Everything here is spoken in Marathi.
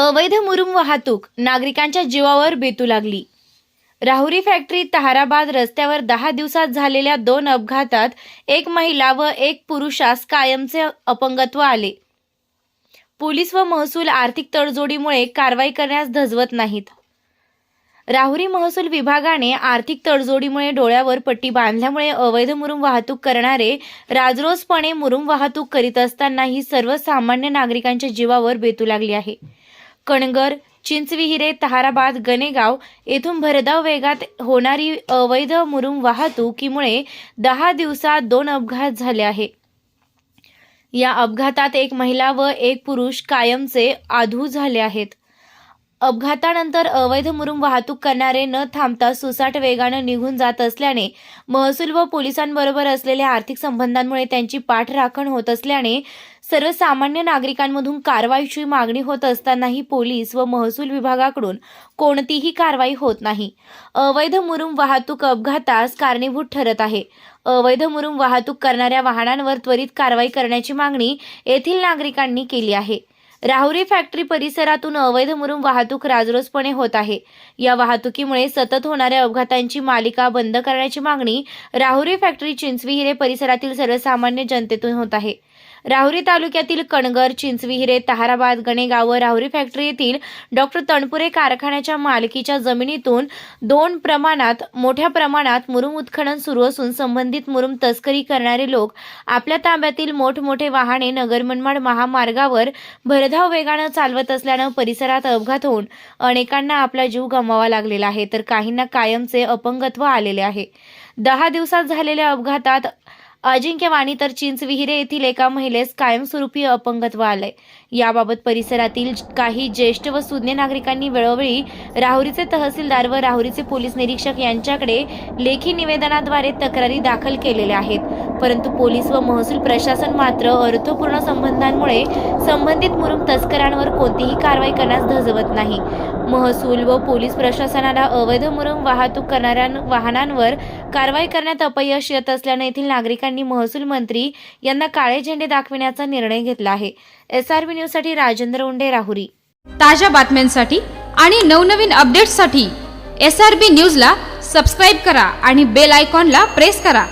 अवैध मुरुम वाहतूक नागरिकांच्या जीवावर बेतू लागली. राहुरी फॅक्टरी तहाराबाद रस्त्यावर दहा दिवसात झालेल्या दोन अपघातात एक महिला व एक पुरुषास कायमचे अपंगत्व आले. पोलीस व महसूल आर्थिक तडजोडीमुळे कारवाई करण्यास धजवत नाहीत. राहुरी महसूल विभागाने आर्थिक तडजोडीमुळे डोळ्यावर पट्टी बांधल्यामुळे अवैध मुरुम वाहतूक करणारे राजरोसपणे मुरुम वाहतूक करीत असताना ही सर्वसामान्य नागरिकांच्या जीवावर बेतू लागली आहे. कणगर चिंचविहिरे तहाराबाद गणेगाव येथून भरधाव वेगात होणारी अवैध मुरुम वाहतुकीमुळे दहा दिवसात दोन अपघात झाले आहे या अपघातात एक महिला व एक पुरुष कायमचे आधू झाले आहेत. अपघातानंतर अवैध मुरुम वाहतूक करणारे न थांबता सुसाट वेगानं निघून जात असल्याने महसूल व पोलिसांबरोबर असलेल्या आर्थिक संबंधांमुळे त्यांची पाठराखण होत असल्याने सर्वसामान्य नागरिकांमधून कारवाईची मागणी होत असतानाही पोलीस व महसूल विभागाकडून कोणतीही कारवाई होत नाही. अवैध मुरुम वाहतूक अपघातास कारणीभूत ठरत आहे. अवैध मुरुम वाहतूक करणाऱ्या वाहनांवर त्वरित कारवाई करण्याची मागणी येथील नागरिकांनी केली आहे. राहुरी फॅक्टरी परिसरातून अवैध मुरुम वाहतूक राजरोसपणे होत आहे. या वाहतुकीमुळे सतत होणाऱ्या अपघातांची मालिका बंद करण्याची मागणी राहुरी फॅक्टरी चिंचविहिरे परिसरातील सर्वसामान्य जनतेतून होत आहे. राहुरी तालुक्यातील कणगर चिंचविहिरे तहाराबाद गणेगाव व राहुरी फॅक्टरी येथील डॉक्टर तणपुरे कारखान्याच्या मालकीच्या जमिनीतून दोन प्रमाणात मोठ्या प्रमाणात मुरुम उत्खनन सुरू असून संबंधित मुरुम तस्करी करणारे लोक आपल्या ताब्यातील मोठमोठे वाहने नगर मनमाड महामार्गावर भरधाव वेगानं चालवत असल्यानं परिसरात अपघात होऊन अनेकांना आपला जीव गमावा लागलेला आहे. तर काहींना कायमचे अपंगत्व आलेले आहे. दहा दिवसात झालेल्या अपघातात अजिंक्यवाणी तर चिंचविहिरे येथील एका महिलेस कायमस्वरूपी अपंगत्व आलंय. याबाबत परिसरातील काही ज्येष्ठ व सुज्ञ नागरिकांनी वेळोवेळी राहुरीचे तहसीलदार व राहुरीचे पोलीस निरीक्षक यांच्याकडे लेखी निवेदनाद्वारे तक्रारी दाखल केलेल्या आहेत. परंतु पोलीस व महसूल प्रशासन मात्र अर्थपूर्ण संबंधांमुळे संबंधित मुरुम तस्करांवर कोणतीही कारवाई करण्यास धजवत नाही. महसूल व पोलीस प्रशासनाला अवैध मुरुम वाहतूक करणाऱ्या वाहनांवर कारवाई करण्यात अपयश येत असल्याने येथील नागरिकांनी महसूल मंत्री यांना काळे झेंडे दाखविण्याचा निर्णय घेतला आहे. एस आर बी न्यूजसाठी राजेंद्र उंडे राहुरी. ताज्या बातम्यांसाठी आणि नवनवीन अपडेट्ससाठी एस आर बी न्यूजला सबस्क्राईब करा आणि बेल आयकॉनला प्रेस करा.